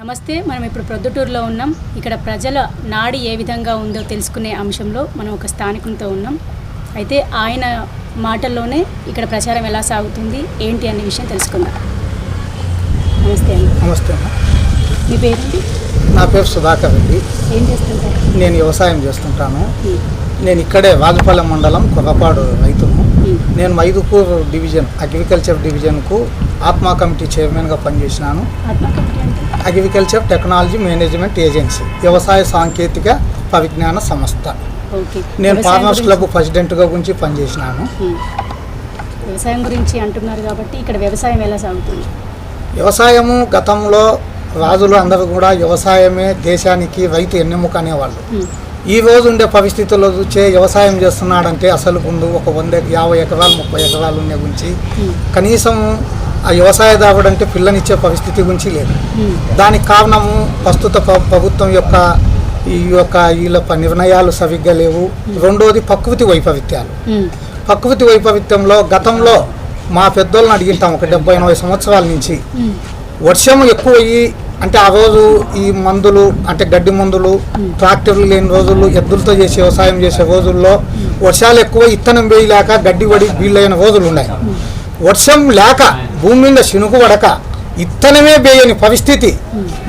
నమస్తే మనం ఇప్పుడు ప్రొద్దుటూరులో ఉన్నాం. ఇక్కడ ప్రజల నాడి ఏ విధంగా ఉందో తెలుసుకునే అంశంలో మనం ఒక స్థానికునితో ఉన్నాం. అయితే ఆయన మాటల్లోనే ఇక్కడ ప్రచారం ఎలా సాగుతుంది ఏంటి అనే విషయం తెలుసుకుందాం. నమస్తే అండి. నమస్తే. మీ పేరు నా పేరు సుధాకర్ రెడ్డి ఏం చేస్తుంటారు? నేను వ్యవసాయం చేస్తుంటాను. నేను ఇక్కడే వాజపాలెం మండలం కొర్రపాడు రైతును. నేను Mydukur division agriculture డివిజన్కు ATMA committee చైర్మన్గా పనిచేసినాను. అగ్రికల్చర్ టెక్నాలజీ మేనేజ్మెంట్ ఏజెన్సీ వ్యవసాయ సాంకేతిక పరిజ్ఞాన సంస్థ. నేను ఫార్మర్స్ క్లబ్ ప్రెసిడెంట్గా గురించి పనిచేసినాను. వ్యవసాయం గురించి అంటున్నారు కాబట్టి ఇక్కడ వ్యవసాయం ఎలా సాగుతుంది? వ్యవసాయము గతంలో రాజులు అందరూ కూడా వ్యవసాయమే దేశానికి రైతు ఎన్నెముక అనేవాళ్ళు. ఈ రోజు ఉండే పరిస్థితుల్లో చూసే వ్యవసాయం చేస్తున్నాడంటే అసలు ముందు ఒక వంద యాభై ఎకరాలు ముప్పై ఎకరాలు ఉండే గురించి. కనీసం ఆ వ్యవసాయదారుడు అంటే పిల్లనిచ్చే పరిస్థితి గురించి లేదు. ఉమ్, దానికి కారణము ప్రస్తుత ప్ర- ప్రభుత్వం యొక్క ఈ యొక్క వీళ్ళ నిర్ణయాలు సరిగ్గా లేవు. రెండోది ప్రకృతి వైపరీత్యాలు ఉమ్, ప్రకృతి వైపరీత్యంలో గతంలో మా పెద్దోళ్ళని అడిగింటాం ఒక డెబ్బై ఎనభై సంవత్సరాల నుంచి. వర్షం ఎక్కువ అయ్యి అంటే ఆ రోజు ఈ మందులు అంటే గడ్డి మందులు ట్రాక్టర్లు లేని రోజుల్లో ఎద్దులతో చేసే వ్యవసాయం చేసే రోజుల్లో వర్షాలు ఎక్కువ ఇత్తనం వేయలేక గడ్డి పడి బీళ్ళైన రోజులు ఉన్నాయి. వర్షం లేక భూమి మీద శినుకు పడక ఇత్తనమే వేయని పరిస్థితి.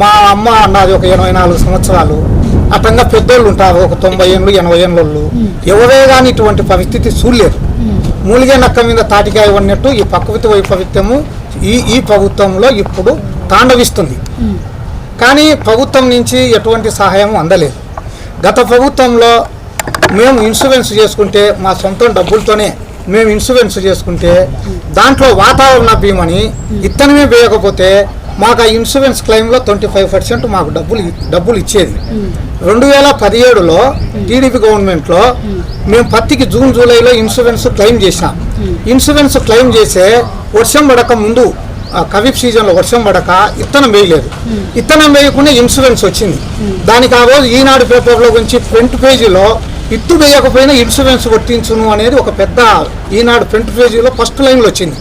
మా అమ్మ అన్నది ఒక ఎనభై నాలుగు సంవత్సరాలు. అటంగా పెద్దోళ్ళు ఉంటారు ఒక తొంభై ఏళ్ళు ఎనభై ఏళ్ళు ఎవరే కానీ ఇటువంటి పరిస్థితి చూడలేరు. మూలిగే నక్క మీద తాటికాయ ఉన్నట్టు ఈ ప్రకృతి వైపరీత్యము ఈ ఈ ప్రభుత్వంలో ఇప్పుడు తాండవిస్తుంది. కానీ ప్రభుత్వం నుంచి ఎటువంటి సహాయం అందలేదు. గత ప్రభుత్వంలో మేము ఇన్సూరెన్స్ చేసుకుంటే మా సొంత డబ్బులతోనే మేము ఇన్సూరెన్స్ చేసుకుంటే దాంట్లో వాతావరణ బీమని ఇత్తనమే వేయకపోతే మాకు ఆ ఇన్సూరెన్స్ క్లెయిమ్లో ట్వంటీ ఫైవ్ పర్సెంట్ మాకు డబ్బులు డబ్బులు ఇచ్చేది. రెండు వేల పదిహేడులో టీడీపీ గవర్నమెంట్లో మేము పత్తికి జూన్ జూలైలో ఇన్సూరెన్స్ క్లెయిమ్ చేసినాం ఇన్సూరెన్స్ క్లెయిమ్ చేసే వర్షం పడక ముందు ఆ ఖరీఫ్ సీజన్లో వర్షం పడక ఇత్తనం వేయలేదు. ఇత్తనం వేయకుండా ఇన్సూరెన్స్ వచ్చింది. దానికి ఆ రోజు ఈనాడు పేపర్లో గురించి ఫ్రంట్ పేజీలో ఇత్తు వేయకపోయినా ఇన్సూరెన్స్ కొట్టించును అనేది ఒక పెద్ద ఈనాడు ఫ్రంట్ పేజీలో ఫస్ట్ లైన్లో వచ్చింది.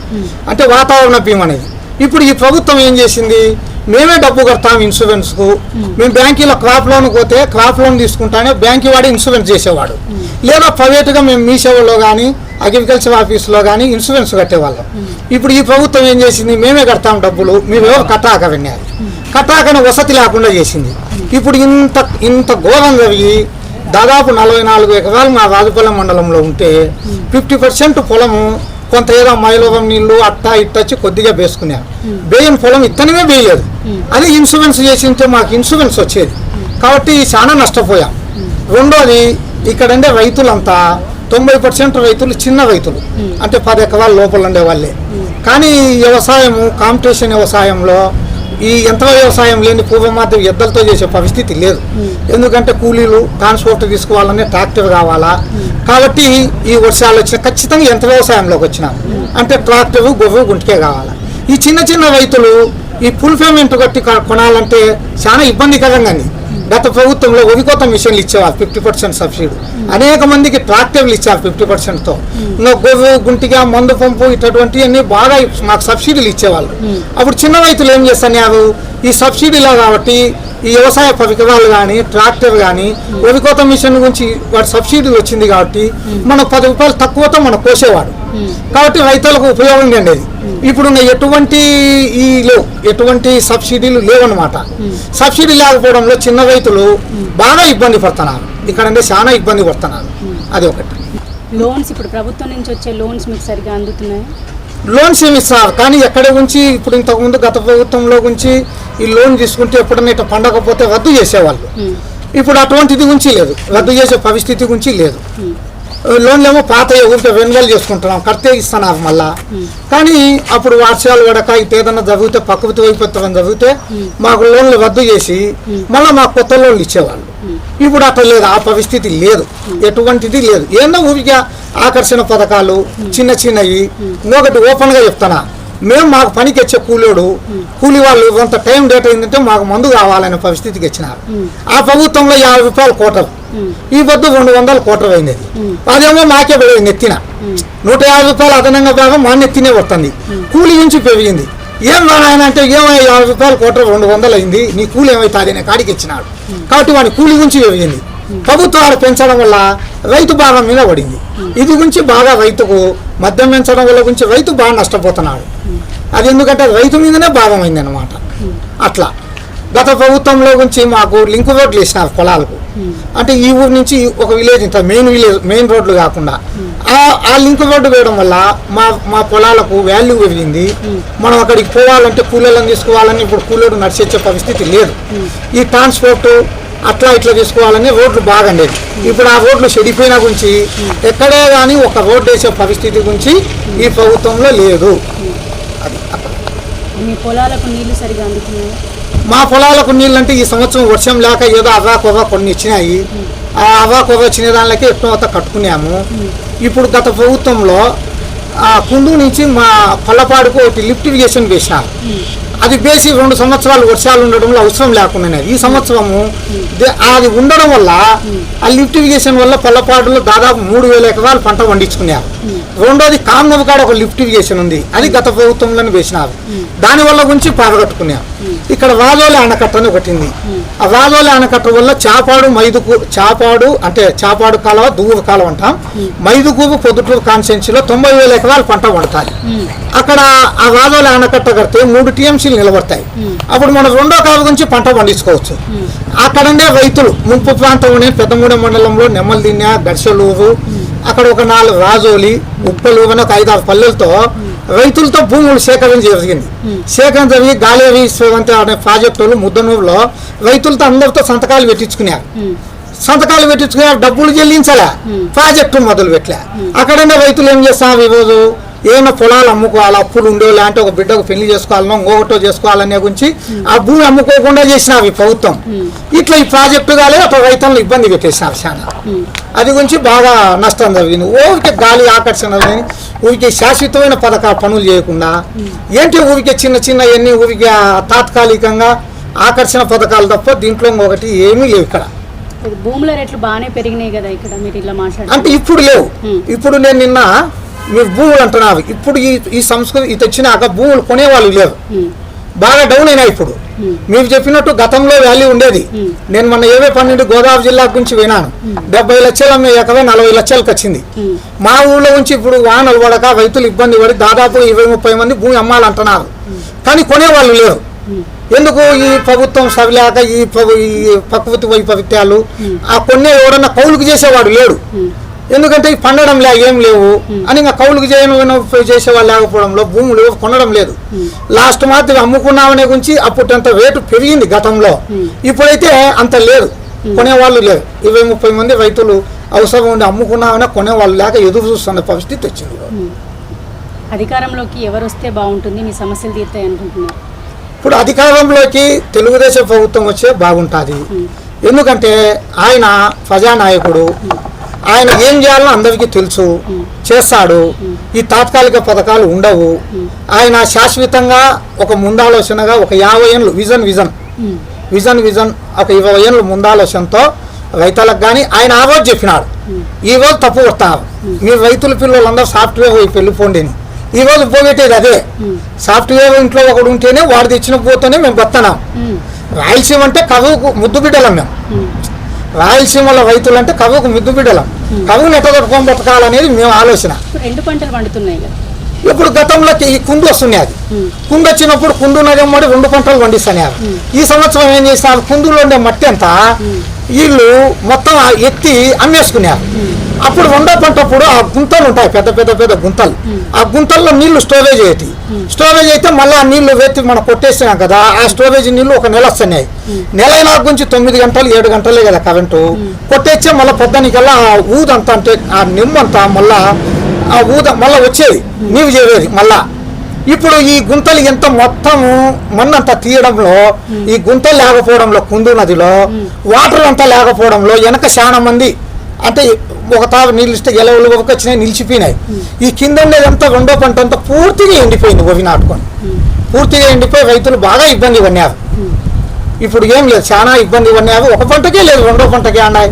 అంటే వాతావరణ బీమా అనేది. ఇప్పుడు ఈ ప్రభుత్వం ఏం చేసింది? మేమే డబ్బు కడతాం ఇన్సూరెన్స్కు. మేము బ్యాంకీలో క్రాప్ లోన్ పోతే క్రాప్ లోన్ తీసుకుంటానే బ్యాంకి వాడు ఇన్సూరెన్స్ చేసేవాడు. లేదా ప్రైవేట్గా మేము మీ సేవలో కానీ అగ్రికల్చర్ ఆఫీస్లో కానీ ఇన్సూరెన్స్ కట్టేవాళ్ళం. ఇప్పుడు ఈ ప్రభుత్వం ఏం చేసింది? మేమే కడతాం డబ్బులు. మీరు ఎవరు కట్టాక విన్నారు కట్టాకని వసతి లేకుండా చేసింది. ఇప్పుడు ఇంత ఇంత ఘోరం జరిగి దాదాపు నలభై నాలుగు ఎకరాలు మా రాజుపాలెం మండలంలో ఉంటే ఫిఫ్టీ పర్సెంట్ పొలము కొంత ఏదో మైలోగం నీళ్ళు అట్టా ఇట్టచ్చి కొద్దిగా వేసుకున్నారు వేయని పొలం ఇత్తనమే వేయలేదు అది ఇన్సూరెన్స్ చేసింటే మాకు ఇన్సూరెన్స్ వచ్చేది. కాబట్టి చాలా నష్టపోయాం. రెండోది ఇక్కడ ఉండే రైతులంతా తొంభై పర్సెంట్ రైతులు చిన్న రైతులు. అంటే పది ఎకరాల లోపల ఉండే వాళ్ళే. కానీ వ్యవసాయము కాంపిటీషన్ వ్యవసాయంలో ఈ యంత్ర వ్యవసాయం లేని పూర్వమాత్రం ఎద్దలతో చేసే పరిస్థితి లేదు. ఎందుకంటే కూలీలు ట్రాన్స్పోర్ట్ తీసుకోవాలనే ట్రాక్టర్ కావాలా? కాబట్టి ఈ వర్షాలు వచ్చిన ఖచ్చితంగా యంత్ర వ్యవసాయంలోకి వచ్చినాం అంటే ట్రాక్టర్ గొర్రె గుంటికే కావాలా? ఈ చిన్న చిన్న రైతులు ఈ ఫుల్ పేమెంట్ కట్టి కొనాలంటే చాలా ఇబ్బందికరంగా. గత ప్రభుత్వంలో ఒరికోత మిషన్లు ఇచ్చేవారు ఫిఫ్టీ పర్సెంట్ సబ్సిడీ. అనేక మందికి ట్రాక్టర్లు ఇచ్చారు ఫిఫ్టీ పర్సెంట్తో. ఇంకా గొర్రె గుంటిగా మందు పంపు ఇటువంటివన్నీ బాగా మాకు సబ్సిడీలు ఇచ్చేవాళ్ళు. అప్పుడు చిన్న రైతులు ఏం చేస్తున్నారు ఈ సబ్సిడీలో కాబట్టి ఈ వ్యవసాయ పరికరాలు కానీ ట్రాక్టర్ కానీ ఒరికోత మిషన్ గురించి వాటి సబ్సిడీ వచ్చింది కాబట్టి మనం పది రూపాయలు తక్కువతో మనం కోసేవాడు. కాబట్టి రైతులకు ఉపయోగం ఉండేది ఇప్పుడు ఎటువంటి ఈ లేవు ఎటువంటి సబ్సిడీలు లేవన్నమాట. సబ్సిడీ లేకపోవడంలో చిన్న రైతులు బాగా ఇబ్బంది పడుతున్నారు. ఇక్కడ అంటే చాలా ఇబ్బంది పడుతున్నారు. అది ఒకటి. లోన్స్ ఇప్పుడు ప్రభుత్వం నుంచి వచ్చే లోన్స్ మీకు సరిగా అందుతున్నాయి? లోన్స్ ఏమి ఇస్తారు కానీ ఎక్కడ గురించి ఇప్పుడు ఇంతకుముందు గత ప్రభుత్వంలో గురించి ఈ లోన్ తీసుకుంటే ఎప్పుడైనా ఇట్లా పండకపోతే రద్దు చేసేవాళ్ళు. ఇప్పుడు అటువంటిది గురించి లేదు. రద్దు చేసే పరిస్థితి గురించి లేదు. లోన్లు ఏమో పాత ఊరికే రెన్యువల్ చేసుకుంటున్నాం కడితే ఇస్తున్నారు మళ్ళా. కానీ అప్పుడు వర్షాలు పడక ఇటు ఏదైనా జరిగితే ప్రకృతి వైపత్యం జరిగితే మాకు లోన్లు రద్దు చేసి మళ్ళీ మాకు కొత్త లోన్లు ఇచ్చేవాళ్ళు. ఇప్పుడు అట్లా లేదు ఆ పరిస్థితి లేదు. ఎటువంటిది లేదు. ఏందో ఊరికే ఆకర్షణ పథకాలు చిన్న చిన్నవి ఇంకొకటి ఓపెన్గా చెప్తానా మేము మాకు పనికి వచ్చే కూలోడు కూలి వాళ్ళు కొంత టైం డేట్ అయిందంటే మాకు మందు కావాలనే పరిస్థితికి వచ్చినారు ఆ ప్రభుత్వంలో యాభై రూపాయలు కోటలు. ఈ పొద్దు రెండు వందల కోటలు అయింది అదేమో మాకే పెరిగింది ఎత్తిన నూట యాభై రూపాయలు అదనంగా భాగం మా నెత్తినే వస్తుంది కూలి నుంచి పెరిగింది. ఏం రానాయనంటే నాయన అంటే యాభై రూపాయలు కోట రెండు వందలు అయింది. నీ కూలి ఏమైతే అదే కాడికి ఇచ్చినాడు. కాబట్టి వాడి కూలి గురించి పెరిగింది. ప్రభుత్వాలు పెంచడం వల్ల రైతు భారం మీద పడింది. ఇది గురించి బాగా రైతుకు మద్యం పెంచడం వల్ల గురించి రైతు బాగా నష్టపోతున్నాడు. అది ఎందుకంటే రైతు మీదనే భాగం అనమాట అట్లా. గత ప్రభుత్వంలో గురించి మాకు లింక్ రోడ్లు వేసినారు పొలాలకు. అంటే ఈ ఊరు నుంచి ఒక విలేజ్ ఇంత మెయిన్ విలేజ్ మెయిన్ రోడ్లు కాకుండా. ఆ లింక్ రోడ్డు వేయడం వల్ల మా మా పొలాలకు వాల్యూ పెరిగింది. మనం అక్కడికి పోవాలంటే కూలీలను తీసుకోవాలని ఇప్పుడు కూలీలు నడిచే పరిస్థితి లేదు. ఈ ట్రాన్స్పోర్టు అట్లా ఇట్లా తీసుకోవాలని రోడ్లు బాగుండేది ఇప్పుడు ఆ రోడ్లు చెడిపోయిన గురించి ఎక్కడే కానీ ఒక రోడ్డు వేసే పరిస్థితి గురించి ఈ ప్రభుత్వంలో లేదు. అది మీ పొలాలకు నీళ్ళు సరిగా అందుతున్నాయి? మా పొలాలకు నీళ్ళంటే ఈ సంవత్సరం వర్షం లేక ఏదో అవ్వా కొవ్వ కొన్ని ఇచ్చినాయి ఆ అవ్వా కొవ్వ వచ్చిన దానిలకి ఎక్కువ కట్టుకున్నాము. ఇప్పుడు గత ప్రభుత్వంలో ఆ కుందు నుంచి మా పల్లపాడుకు ఒకటి లిఫ్ట్ ఇరిగేషన్ వేసినారు. అది బేసి రెండు సంవత్సరాలు వర్షాలు ఉండడంలో అవసరం లేకుండా ఈ సంవత్సరము అది ఉండడం వల్ల ఆ లిఫ్ట్ ఇరిగేషన్ వల్ల పొల్లపాడులో దాదాపు మూడు వేల ఎకరాలు పంట పండించుకున్నారు. రెండోది కామ్నవ కాడ ఒక లిఫ్ట్ ఇరిగేషన్ ఉంది. అది గత ప్రభుత్వంలోనే వేసినారు. దానివల్ల గురించి పారగట్టుకున్నారు. ఇక్కడ వాదోలి ఆనకట్ట అని ఒకటి ఆ వాదోలి ఆనకట్ట వల్ల చాపాడు మైదుకు చాపాడు అంటే చాపాడు కాలువ దువ్వు కాలువ అంటాం. మైదుకూరు పొద్దుటూరు కాన్సెన్సీలో తొంభై వేల ఎకరాలు పంట పండుతాయి అక్కడ ఆ వాదోలి ఆనకట్ట కడితే మూడు టీఎంసీలు నిలబడతాయి. అప్పుడు మనం రెండో కాలు గురించి పంట పండించుకోవచ్చు. అక్కడనే రైతులు ముంపు ప్రాంతంలోనే పెద్దమూడెం మండలంలో నెమ్మలదిన్నె గడిసెలూరు అక్కడ ఒక నాలుగు రాజోలి ఉప్పలు అని ఒక ఐదారు పల్లెలతో రైతులతో భూములు సేకరణ జరిగింది. సేకరణ జరిగి గాలేరి స్రవంతి అనే ప్రాజెక్టులు ముద్దనూరులో రైతులతో అందరితో సంతకాలు పెట్టించుకున్నారు. సంతకాలు పెట్టించుకునే డబ్బులు చెల్లించలే. ప్రాజెక్టు మొదలు పెట్టలే. అక్కడనే రైతులు ఏం చేస్తారు ఈరోజు ఏమైనా పొలాలు అమ్ముకోవాలి? అప్పులు ఉండో లేదంటే ఒక బిడ్డకు పెళ్ళి చేసుకోవాలనో ఇంకొకటో చేసుకోవాలనే గురించి ఆ భూమి అమ్ముకోకుండా చేసినారు ఈ ప్రభుత్వం. ఇట్లా ఈ ప్రాజెక్టు కాలే అట్లా రైతులను ఇబ్బంది పెట్టేసినారు చాలా. అది గురించి బాగా నష్టం జరిగింది. ఊరికే గాలి ఆకర్షణ ఊరికే శాశ్వతమైన పథకాల పనులు చేయకుండా ఏంటి ఊరికే చిన్న చిన్న ఎన్ని ఊరికే తాత్కాలికంగా ఆకర్షణ పథకాలు తప్ప దీంట్లో ఇంకొకటి ఏమీ లేవు ఇక్కడ. భూముల రేట్లు బాగానే పెరిగినాయి కదా ఇక్కడ మీరు ఇలా అంటే మాట్లాడుతున్నారు ఇప్పుడు లేవు. ఇప్పుడు నేను నిన్న మీరు భూములు అంటున్నారు. ఇప్పుడు ఈ ఈ సంస్కృతి ఇది వచ్చినాక భూములు కొనేవాళ్ళు లేరు. బాగా డౌన్ అయినాయి ఇప్పుడు. మీరు చెప్పినట్టు గతంలో వాల్యూ ఉండేది. నేను మొన్న ఏవే పన్నెండు గోదావరి జిల్లా గురించి వినాను డెబ్బై లక్షల ఎకరా నలభై లక్షలకు వచ్చింది. మా ఊళ్ళో నుంచి ఇప్పుడు వానలు పడక రైతులు ఇబ్బంది పడి దాదాపు ఇరవై ముప్పై మంది భూమి అమ్మాలంటున్నారు. కానీ కొనేవాళ్ళు లేరు. ఎందుకు ఈ ప్రభుత్వం సరిలేక ఈ ప్రభు- ఈ ప్రకృతి వైపరీత్యాలు? ఆ కొన్నే ఎవరన్నా కౌలుకు చేసేవాడు లేడు. ఎందుకంటే పండడం లే ఏం లేవు. అని ఇంకా కౌలుకు చేయను చేసేవాళ్ళు లేకపోవడంలో భూములు కొనడం లేదు. లాస్ట్ మాత్రం అమ్ముకున్నామనే గురించి అప్పుడంత రేటు పెరిగింది గతంలో. ఇప్పుడైతే అంత లేదు. కొనేవాళ్ళు లేరు. ఇరవై ముప్పై మంది రైతులు అవసరం ఉండి అమ్ముకున్నామనే కొనేవాళ్ళు లేక ఎదురు చూస్తున్న పరిస్థితి వచ్చింది అధికారంలోకి ఎవరు వస్తే బాగుంటుంది మీ సమస్యలు తీరుతాయి అనుకుంటున్నారు? ఇప్పుడు అధికారంలోకి తెలుగుదేశం ప్రభుత్వం వచ్చే బాగుంటుంది. ఎందుకంటే ఆయన ప్రజానాయకుడు. ఆయన ఏం చేయాలో అందరికీ తెలుసు. చేస్తాడు. ఈ తాత్కాలిక పథకాలు ఉండవు. ఆయన శాశ్వతంగా ఒక ముందాలోచనగా ఒక యాభై ఏళ్ళు విజన్ విజన్. విజన్ విజన్ ఒక ఇరవై ఏళ్ళు ముందాలోచనతో రైతులకు కానీ ఆయన ఆ రోజు చెప్పినాడు. ఈ రోజు తప్పు కొడతారు. మీరు రైతుల పిల్లలందరూ సాఫ్ట్వేర్ వైపు వెళ్ళిపోండి ఈ రోజు పోగొట్టేది అదే. సాఫ్ట్వేర్ ఇంట్లో ఒకడు ఉంటేనే వాడు తెచ్చిన పోతేనే మేము బతున్నాం రాయలసీమ అంటే కవుకు ముద్దు బిడ్డలం మేము. రాయలసీమలో రైతులు అంటే కవుకు ముద్దు బిడ్డలం. కవును ఎట్ట బతకాలనేది మేము ఆలోచన. ఇప్పుడు రెండు పంటలు పండుతున్నాయి ఇప్పుడు గతంలో ఈ కుండు వస్తున్నాయి అది. కుండు వచ్చినప్పుడు కుండు నదమ్మడి రెండు పంటలు పండిస్తున్నారు ఈ సంవత్సరం ఏం చేసినారు? కుందులో ఉండే మట్టి అంతా వీళ్ళు మొత్తం ఎత్తి అమ్మేసుకున్నారు. అప్పుడు వండపంటప్పుడు పంటప్పుడు ఆ గుంతలు ఉంటాయి పెద్ద పెద్ద పెద్ద గుంతలు. ఆ గుంతల్లో నీళ్ళు స్టోరేజ్ అవుతాయి స్టోరేజ్ అయితే మళ్ళీ ఆ నీళ్ళు వెత్తి మనం కొట్టేసినాం కదా ఆ స్టోరేజ్ నీళ్ళు ఒక నెల వస్తున్నాయి. నెల అయినా గురించి తొమ్మిది గంటలు ఏడు గంటలే కదా కరెంటు. కొట్టేస్తే మళ్ళీ పొద్దునికల్లా ఆ ఊదంతా అంటే ఆ నిమ్మంతా మళ్ళా ఆ ఊద మళ్ళీ వచ్చేది నీవు చేరేది మళ్ళా. ఇప్పుడు ఈ గుంతలు ఎంత మొత్తము మన్నంతా తీయడంలో ఈ గుంతలు లేకపోవడంలో కుందు నదిలో వాటర్ అంతా లేకపోవడంలో వెనక చాలా మంది అంటే ఒక తావు నీళ్ళు ఇస్తే గెలవలు ఒక వచ్చినాయి నిలిచిపోయినాయి. ఈ కింద ఉండేదంతా రెండో పంట అంతా పూర్తిగా ఎండిపోయింది ఒవి నాటుకొని. పూర్తిగా ఎండిపోయి రైతులు బాగా ఇబ్బంది పడినారు. ఇప్పుడు ఏం లేదు చాలా ఇబ్బంది పడినారు. ఒక పంటకే లేదు రెండో పంటకే అన్నాయి.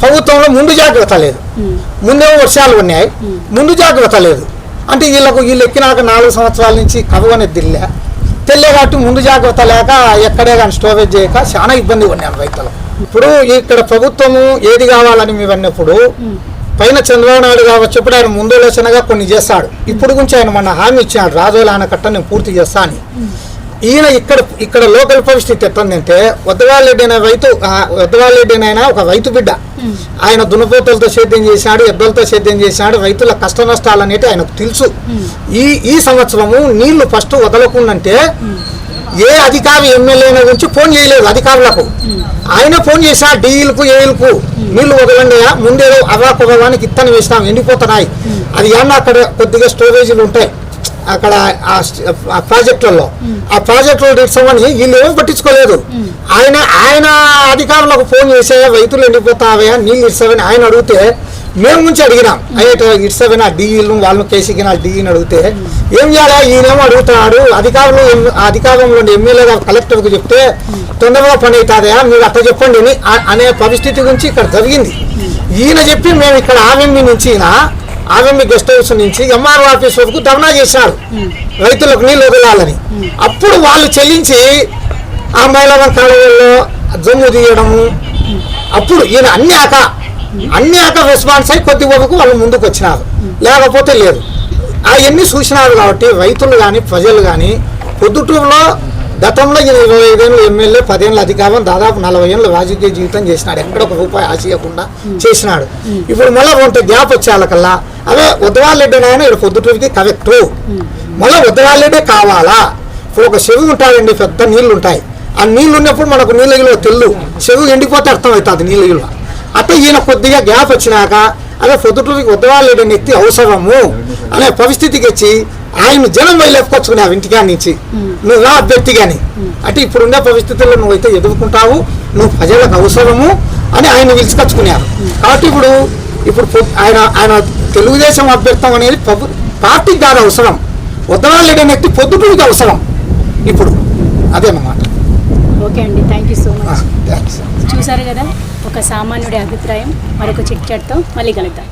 ప్రభుత్వంలో ముందు జాగ్రత్త లేదు. ముందేమో వర్షాలు ఉన్నాయి ముందు జాగ్రత్త లేదు. అంటే వీళ్ళకు వీళ్ళు ఎక్కినాక నాలుగు సంవత్సరాల నుంచి కరువు అనేది దిల్లే. తెల్లే కాబట్టి ముందు జాగ్రత్త లేక ఎక్కడే కానీ స్టోరేజ్ చేయక చాలా ఇబ్బంది ఉన్నాను రైతులు. ఇప్పుడు ఇక్కడ ప్రభుత్వము ఏది కావాలని మేము అన్నప్పుడు పైన చంద్రబాబు నాయుడు కావచ్చు ఇప్పుడు ఆయన ముందోలోచనగా కొన్ని చేస్తాడు ఇప్పుడు గురించి ఆయన మన హామీ ఇచ్చాడు రాజోల ఆనకట్ట నేను పూర్తి చేస్తా అని. ఈయన ఇక్కడ ఇక్కడ లోకల్ పరిస్థితి ఎట్లందంటే వద్దవాళ్ళెడ్డి అనే రైతు వద్దవాళ్ళెడ్డి అయినా ఒక రైతు బిడ్డ. ఆయన దున్నపోతులతో సేద్యం చేశాడు ఎద్దలతో సేద్యం చేశాడు రైతుల కష్ట నష్టాలు అనేవి ఆయనకు తెలుసు. ఈ ఈ సంవత్సరము నీళ్ళు ఫస్ట్ వదలకుండంటే ఏ అధికారి ఎమ్మెల్యేల గురించి ఫోన్ చేయలేదు అధికారులకు. ఆయన ఫోన్ చేశా డీలకు ఏలకు నీళ్ళు వదలండి ముందేదో అవాకువానికి ఇత్తనం వేసినాం ఎండిపోతున్నాయి. అది ఏమన్నా అక్కడ కొద్దిగా స్టోరేజీలు ఉంటాయి. అక్కడ ఆ ఆ ప్రాజెక్టులలో ఆ ప్రాజెక్టులో ఇస్తామని వీళ్ళు ఏం పట్టించుకోలేదు. ఆయన ఆయన అధికారులకు ఫోన్ చేసే రైతులు ఎండిపోతావా నీళ్ళు ఇస్తావని ఆయన అడిగితే మేము నుంచి అడిగినాం. అయ్యేట ఇస్తావని ఆ డీఈలు వాళ్ళని కేసీకి నా డీఈని అడిగితే ఏం చేయాలా? ఈయనేమో అడుగుతున్నాడు అధికారులు ఎమ్- అధికారంలో ఉండే ఎమ్మెల్యే కలెక్టర్కి చెప్తే తొందరగా పని అవుతుందా మీరు అట్లా చెప్పండి అని అనే పరిస్థితి గురించి ఇక్కడ జరిగింది. ఈయన చెప్పి మేము ఇక్కడ ఆర్ఎంబి నుంచి ఈయన గెస్ట్ హౌస్ నుంచి ఎంఆర్ఓ ఆఫీస్ వరకు ధర్నా చేశారు. రైతులకు నీళ్ళు వదలాలని. అప్పుడు వాళ్ళు చెల్లించి ఆ మైలవరం కాలువల్లో జమ్ము తీయడము. అప్పుడు ఈయన అన్ని ఆక అన్ని ఆక రెస్పాన్స్ అయి కొద్ది వరకు వాళ్ళు ముందుకు వచ్చినారు. లేకపోతే లేదు. అవన్నీ చూసినారు కాబట్టి రైతులు కానీ ప్రజలు కానీ పొద్దుటూరులో గతంలో ఇరవై ఐదేళ్ళు ఎమ్మెల్యే పదేళ్ళ అధికారం దాదాపు నలభై ఏళ్ళు రాజకీయ జీవితం చేసినాడు. ఎక్కడ ఒక రూపాయి ఆశయకుండా చేసినాడు. ఇప్పుడు మళ్ళీ కొంత గ్యాప్ వచ్చేళ్ళకల్లా అదే ఉద్దవాళ్ళెడ్డి నాయన ఇక్కడ పొద్దుటూరికి కరెక్టు మళ్ళీ ఉద్దవాళ్ళెడ్డే కావాలా? ఇప్పుడు ఒక చెరువు ఉంటాయండి పెద్ద నీళ్ళు ఉంటాయి ఆ నీళ్ళు ఉన్నప్పుడు మనకు నీళ్ళ విలువ తెల్లు. చెరువు ఎండిపోతే అర్థమవుతుంది నీళ్ళ విలువ అట్లా ఈయన కొద్దిగా గ్యాప్ వచ్చినాక అదే పొద్దుటూరికి ఉద్దవాళ్ళెడ్డి ఎత్తి అవసరము అనే పరిస్థితికి వచ్చి ఆయన జనం వెళ్ళేపుకొచ్చుకున్నావు ఇంటికాడ నుంచి. నువ్వు రా అభ్యర్థి కానీ అంటే ఇప్పుడు ఉండే పరిస్థితుల్లో నువ్వైతే ఎదుర్కొంటావు నువ్వు ప్రజలకు అవసరము అని ఆయన పిలుచుకొచ్చుకున్నారు కాబట్టి ఇప్పుడు ఇప్పుడు ఆయన ఆయన తెలుగుదేశం అభ్యర్థం అనేది పార్టీకి కాదు అవసరం. ఉద్దవాళ్ళెడ్డి ఎత్తి పొద్దుటూరికి అవసరం. ఇప్పుడు అదేనమాట ఓకే అండి థ్యాంక్ యూ సో మచ్ చూసారు కదా ఒక సామాన్యుడి అభిప్రాయం. మరొక చిట్ చాట్తో మళ్ళీ కలుద్దాం.